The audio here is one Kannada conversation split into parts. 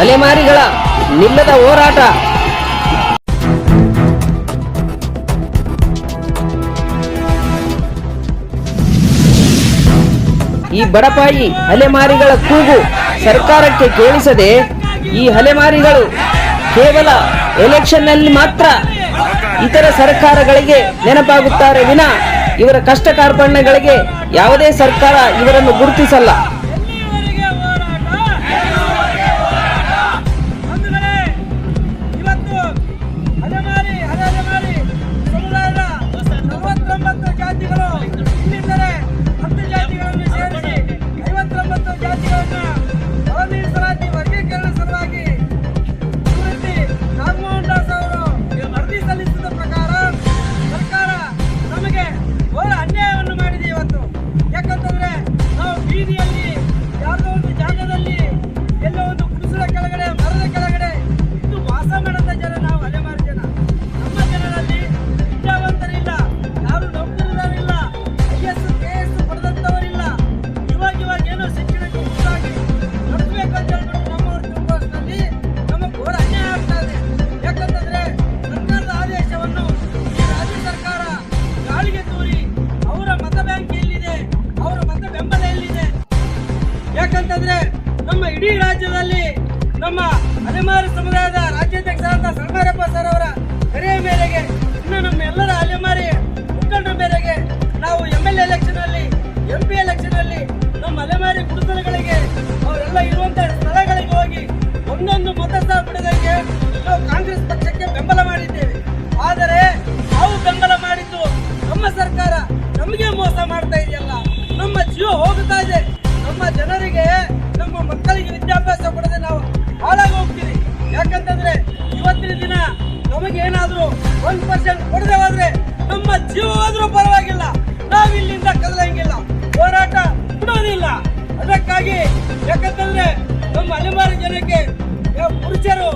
ಅಲೆಮಾರಿಗಳ ನಿಲ್ಲದ ಹೋರಾಟ. ಈ ಬಡಪಾಯಿ ಅಲೆಮಾರಿಗಳ ಕೂಗು ಸರ್ಕಾರಕ್ಕೆ ಕೇಳಿಸದೆ ಈ ಅಲೆಮಾರಿಗಳು ಕೇವಲ ಎಲೆಕ್ಷನ್ನಲ್ಲಿ ಮಾತ್ರ ಇತರ ಸರ್ಕಾರಗಳಿಗೆ ನೆನಪಾಗುತ್ತಾರೆ ವಿನ ಇವರ ಕಷ್ಟ ಕಾರ್ಪಣ್ಯಗಳಿಗೆ ಯಾವುದೇ ಸರ್ಕಾರ ಇವರನ್ನು ಗುರುತಿಸಲ್ಲ. ಒಂದ್ ಪರ್ಸೆಂಟ್ ಕೊಡದೆ ನಮ್ಮ ಜೀವ ಹೋದ್ರೂ ಪರವಾಗಿಲ್ಲ. ನಾವು ಇಲ್ಲಿಂದ ಕದಲಂಗಿಲ್ಲ. ಹೋರಾಟ ಬಿಡೋದಿಲ್ಲ. ಅದಕ್ಕಾಗಿ ಯಾಕಂತಂದ್ರೆ ನಮ್ಮ ಅಲೆಮಾರಿ ಜನಕ್ಕೆ ಪುರುಷರು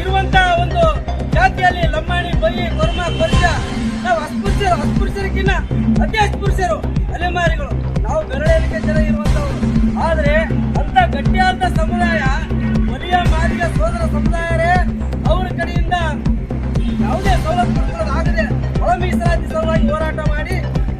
ಇರುವಂತ ಒಂದು ಜಾತಿಯಲ್ಲಿ ಲಂಬಾಣಿ ಬಲಿ ಕೊರ್ಮ ಕೊರ್ಜ ನಾವು ಅಸ್ಪೃಶ್ಯರು, ಅಸ್ಪೃಶ್ಯರಿಗಿನ್ನ ಅತಿ ಅಸ್ಪೃಶ್ಯರು ಅಲೆಮಾರಿಗಳು. ನಾವು ಬೆರಳಿಕೆ ಜನ ಇರುವಂತವರು. ಆದ್ರೆ ಅಂತ ಗಟ್ಟಿಯಾದ ಸಮುದಾಯ, ಮರಿಯ ಮಾದಿಗ ಸೋದರ ಸಮುದಾಯರೇ ಅವರ ಕಡೆಯಿಂದ ಯಾವುದೇ ಸವಲತ್ತು ಪಡ್ಕೊಳ್ಳೋದಾಗದೆ ಒಳ ಮೀಸಲಾತಿ ಸಲುವಾಗಿ ಹೋರಾಟ ಮಾಡಿ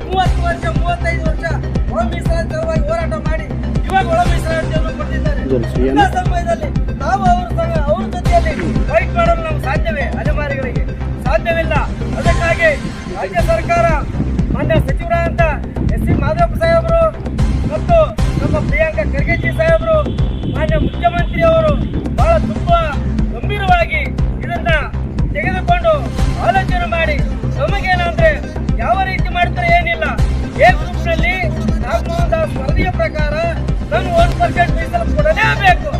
ಮೂವತ್ತು ವರ್ಷ ಮೂವತ್ತೈದು ವರ್ಷ ಒಳ ಮೀಸಲಾತಿ ಸಲುವಾಗಿ ಹೋರಾಟ ಮಾಡಿ ಇವಾಗ ಒಳ ಮೀಸಲಾತಿಯನ್ನು ಕೊಟ್ಟಿದ್ದಾರೆ. ಇಂಥ ಸಮಯದಲ್ಲಿ ನಾವು ಅವ್ರ ಸಂಗ ಅವ್ರ ಜೊತೆಯಲ್ಲಿ ಫೈಟ್ ಮಾಡಲು ನಮ್ಗೆ ಸಾಧ್ಯವೇ ಅಲೆಮಾರಿಗಳಿಗೆ ಸಾಧ್ಯವಿಲ್ಲ. ಅದಕ್ಕಾಗಿ ರಾಜ್ಯ ಸರ್ಕಾರ ಮಾನ್ಯ ಸಚಿವರಾದಂತ ಎಸ್ ಸಿ ಮಾಧವ ಸಾಹೇಬರು ಮತ್ತು ನಮ್ಮ ಪ್ರಿಯಾಂಕ ಖರ್ಗೆಜಿ ಸಾಹೇಬರು ಮಾನ್ಯ ಮುಖ್ಯಮಂತ್ರಿ ಅವರು ಬಹಳ ತುಂಬಾ ಗಂಭೀರವಾಗಿ ಇದನ್ನ ನಮಗೇನಂದ್ರೆ ಯಾವ ರೀತಿ ಮಾಡ್ತಾರೆ ಏನಿಲ್ಲ. ಎ ಗ್ರೂಪ್ನಲ್ಲಿ ನಾಗಮೋಹನ್ ದಾಸ್ ವರದಿಯ ಪ್ರಕಾರ ನಾನು ಒಂದು ಪರ್ಸೆಂಟ್ ಮೀಸಲು ಕೊಡಲೇಬೇಕು.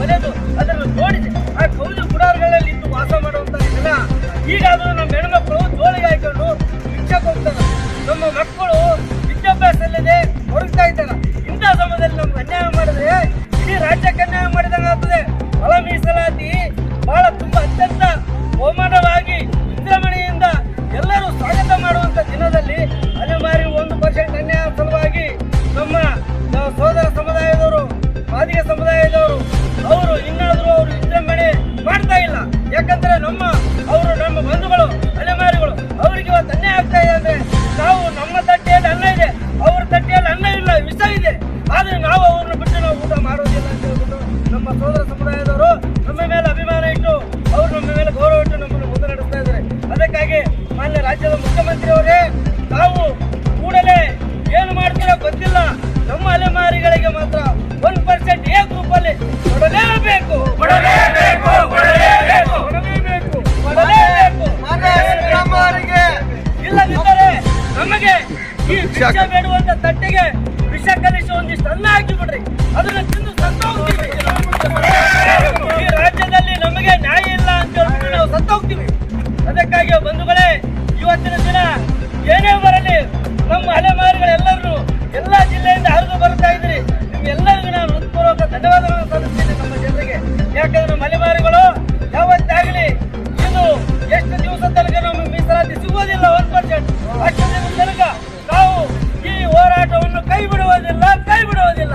ಒಲೆದು ಅದನ್ನು ಜೋಡಿಸಿ ಆ ಕೌಲು ಗುಡಾರಗಳಲ್ಲಿ ಇದ್ದು ವಾಸ ಮಾಡುವಂತ ಜನ ಈಗಾದರೂ ನಮ್ಮ ಹೆಣ್ಮಕ್ಳು ಜೋಳಿಗೆ ಹಾಕೊಂಡು ಶಿಕ್ಷಕ ಹೋಗ್ತಾರೆ. ನಮ್ಮ ಮಕ್ಕಳು ವಿದ್ಯಾಭ್ಯಾಸ ಇಲ್ಲದೆ ಹೊರಗ್ತಾ ಇದ್ದಾರೆ. ಇಂಥ ಸಮಯದಲ್ಲಿ ನಮ್ಗೆ ಅನ್ಯಾಯ ಮಾಡಿದ್ರೆ ಅಷ್ಟು ತನಕ ನಾವು ಈ ಹೋರಾಟವನ್ನು ಕೈ ಬಿಡುವುದಿಲ್ಲ ಕೈ ಬಿಡುವುದಿಲ್ಲ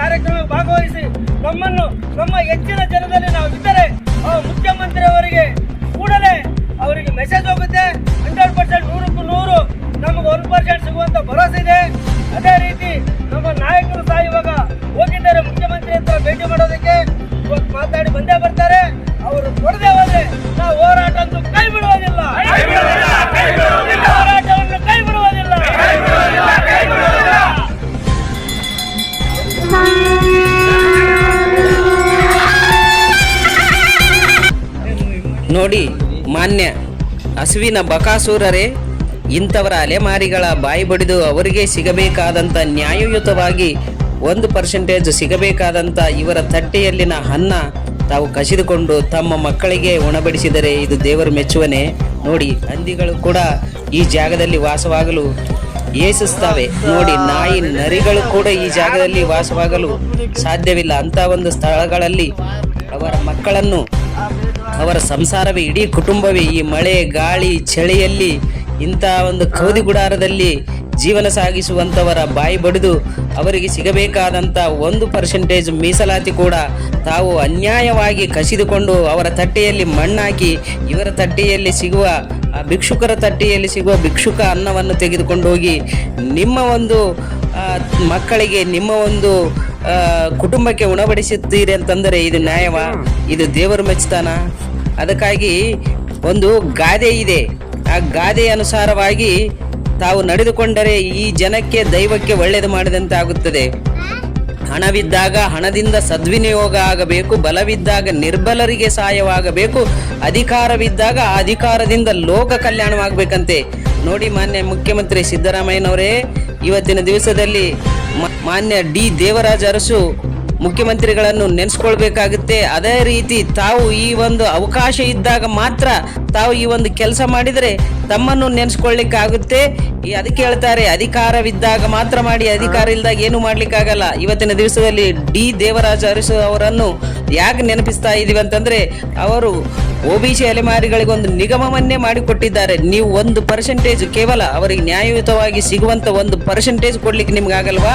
ಕಾರ್ಯಕ್ರಮ ಭಾಗವಹಿಸಿ ನಮ್ಮನ್ನು, ನಮ್ಮ ಹೆಚ್ಚಿನ ಜನದಲ್ಲಿ ನಾವು ಇದ್ದರೆ ಆ ಮುಖ್ಯಮಂತ್ರಿ ಅವರಿಗೆ ಕೂಡಲೇ ಅವರಿಗೆ ಮೆಸೇಜ್ ಹೋಗುತ್ತೆ. ಹಂಡ್ರೆಡ್ ಪರ್ಸೆಂಟ್ ನೂರಕ್ಕೂ ನೂರು, ನಮಗೆ ಒನ್ ಪರ್ಸೆಂಟ್ ಸಿಗುವಂತ ಭರವಸೆ ಇದೆ. ಅದೇ ನೋಡಿ, ಮಾನ್ಯ, ಹಸುವಿನ ಬಕಾಸೂರರೇ, ಇಂಥವರ ಅಲೆಮಾರಿಗಳ ಬಾಯಿ ಬಡಿದು ಅವರಿಗೆ ಸಿಗಬೇಕಾದಂಥ ನ್ಯಾಯಯುತವಾಗಿ ಒಂದು ಪರ್ಸೆಂಟೇಜ್ ಸಿಗಬೇಕಾದಂಥ ಇವರ ತಟ್ಟೆಯಲ್ಲಿನ ಅನ್ನ ತಾವು ಕಸಿದುಕೊಂಡು ತಮ್ಮ ಮಕ್ಕಳಿಗೆ ಉಣಬಡಿಸಿದರೆ ಇದು ದೇವರ ಮೆಚ್ಚುವನೆ. ನೋಡಿ, ಹಂದಿಗಳು ಕೂಡ ಈ ಜಾಗದಲ್ಲಿ ವಾಸವಾಗಲು ಏಸಿಸ್ತವೆ. ನೋಡಿ, ನಾಯಿ ನರಿಗಳು ಕೂಡ ಈ ಜಾಗದಲ್ಲಿ ವಾಸವಾಗಲು ಸಾಧ್ಯವಿಲ್ಲ. ಅಂತ ಒಂದು ಸ್ಥಳಗಳಲ್ಲಿ ಅವರ ಮಕ್ಕಳನ್ನು ಅವರ ಸಂಸಾರವೇ, ಇಡೀ ಕುಟುಂಬವೇ, ಈ ಮಳೆ, ಗಾಳಿ, ಚಳಿಯಲ್ಲಿ ಇಂತಹ ಒಂದು ಕೌದಿ ಗುಡಾರದಲ್ಲಿ ಜೀವನ ಸಾಗಿಸುವಂಥವರ ಬಾಯಿ ಬಡಿದು ಅವರಿಗೆ ಸಿಗಬೇಕಾದಂಥ ಒಂದು ಪರ್ಸೆಂಟೇಜ್ ಮೀಸಲಾತಿ ಕೂಡ ತಾವು ಅನ್ಯಾಯವಾಗಿ ಕಸಿದುಕೊಂಡು ಅವರ ತಟ್ಟೆಯಲ್ಲಿ ಮಣ್ಣಾಕಿ, ಇವರ ತಟ್ಟೆಯಲ್ಲಿ ಸಿಗುವ, ಆ ಭಿಕ್ಷುಕರ ತಟ್ಟೆಯಲ್ಲಿ ಸಿಗುವ ಭಿಕ್ಷುಕ ಅನ್ನವನ್ನು ತೆಗೆದುಕೊಂಡು ಹೋಗಿ ನಿಮ್ಮ ಒಂದು ಮಕ್ಕಳಿಗೆ ನಿಮ್ಮ ಒಂದು ಕುಟುಂಬಕ್ಕೆ ಉಣಬಡಿಸುತ್ತೀರಿ ಅಂತಂದರೆ ಇದು ನ್ಯಾಯವ? ಇದು ದೇವರು ಮೆಚ್ಚುತ್ತಾನ ಅದಕ್ಕಾಗಿ ಒಂದು ಗಾದೆ ಇದೆ. ಆ ಗಾದೆ ಅನುಸಾರವಾಗಿ ತಾವು ನಡೆದುಕೊಂಡರೆ ಈ ಜನಕ್ಕೆ ದೈವಕ್ಕೆ ಒಳ್ಳೆಯದು ಮಾಡಿದಂತೆ ಆಗುತ್ತದೆ ಹಣವಿದ್ದಾಗ ಹಣದಿಂದ ಸದ್ವಿನಿಯೋಗ ಆಗಬೇಕು, ಬಲವಿದ್ದಾಗ ನಿರ್ಬಲರಿಗೆ ಸಹಾಯವಾಗಬೇಕು, ಅಧಿಕಾರವಿದ್ದಾಗ ಆ ಅಧಿಕಾರದಿಂದ ಲೋಕ ಕಲ್ಯಾಣವಾಗಬೇಕಂತೆ. ನೋಡಿ ಮಾನ್ಯ ಮುಖ್ಯಮಂತ್ರಿ ಸಿದ್ದರಾಮಯ್ಯನವರೇ ಇವತ್ತಿನ ದಿವಸದಲ್ಲಿ ಮಾನ್ಯ ಡಿ ದೇವರಾಜ ಅರಸು ಮುಖ್ಯಮಂತ್ರಿಗಳನ್ನು ನೆನೆಸ್ಕೊಳ್ಬೇಕಾಗುತ್ತೆ. ಅದೇ ರೀತಿ ತಾವು ಈ ಒಂದು ಅವಕಾಶ ಇದ್ದಾಗ ಮಾತ್ರ ತಾವು ಈ ಒಂದು ಕೆಲಸ ಮಾಡಿದರೆ ತಮ್ಮನ್ನು ನೆನೆಸ್ಕೊಳ್ಳಿಕ್ಕಾಗುತ್ತೆ ಅದಕ್ಕೆ ಹೇಳ್ತಾರೆ ಅಧಿಕಾರವಿದ್ದಾಗ ಮಾತ್ರ ಮಾಡಿ, ಅಧಿಕಾರ ಇಲ್ದಾಗ ಏನು ಮಾಡ್ಲಿಕ್ಕಾಗಲ್ಲ. ಇವತ್ತಿನ ದಿವಸದಲ್ಲಿ ಡಿ ದೇವರಾಜ ಅರಸು ಅವರನ್ನು ಯಾಕೆ ನೆನಪಿಸ್ತಾ ಇದೀವಿ ಅಂತಂದ್ರೆ, ಅವರು ಒ ಬಿ ಸಿ ಅಲೆಮಾರಿಗಳಿಗೊಂದು ನಿಗಮವನ್ನೇ ಮಾಡಿಕೊಟ್ಟಿದ್ದಾರೆ. ನೀವು ಒಂದು ಪರ್ಸೆಂಟೇಜ್ ಕೇವಲ ಅವರಿಗೆ ನ್ಯಾಯಯುತವಾಗಿ ಸಿಗುವಂತ ಒಂದು ಪರ್ಸೆಂಟೇಜ್ ಕೊಡ್ಲಿಕ್ಕೆ ನಿಮ್ಗೆ ಆಗಲ್ವಾ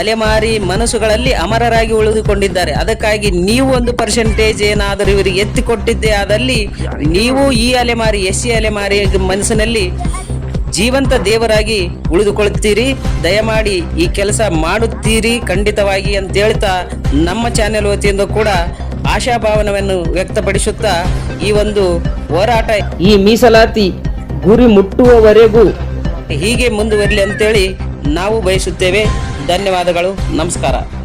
ಅಲೆಮಾರಿ ಮನಸ್ಸುಗಳಲ್ಲಿ ಅಮರರಾಗಿ ಉಳಿದುಕೊಂಡಿದ್ದಾರೆ. ಅದಕ್ಕಾಗಿ ನೀವು ಒಂದು ಪರ್ಸೆಂಟೇಜ್ ಏನಾದರೂ ಇವರಿಗೆ ಎತ್ತಿ ಕೊಟ್ಟಿದ್ದೇ ಆದಲ್ಲಿ ನೀವು ಈ ಅಲೆಮಾರಿ, ಎಸ್ ಸಿ ಅಲೆಮಾರಿ ಮನಸ್ಸಿನಲ್ಲಿ ಜೀವಂತ ದೇವರಾಗಿ ಉಳಿದುಕೊಳ್ಳುತ್ತೀರಿ. ದಯಮಾಡಿ ಈ ಕೆಲಸ ಮಾಡುತ್ತೀರಿ ಖಂಡಿತವಾಗಿ ಅಂತ ಹೇಳ್ತಾ ನಮ್ಮ ಚಾನೆಲ್ ವತಿಯಿಂದ ಕೂಡ ಆಶಾಭಾವನವನ್ನು ವ್ಯಕ್ತಪಡಿಸುತ್ತಾ ಈ ಒಂದು ಹೋರಾಟ ಈ ಮೀಸಲಾತಿ ಗುರಿ ಮುಟ್ಟುವವರೆಗೂ ಹೀಗೆ ಮುಂದುವರಲಿ ಅಂತೇಳಿ ನಾವು ಬಯಸುತ್ತೇವೆ. ಧನ್ಯವಾದಗಳು. ನಮಸ್ಕಾರ.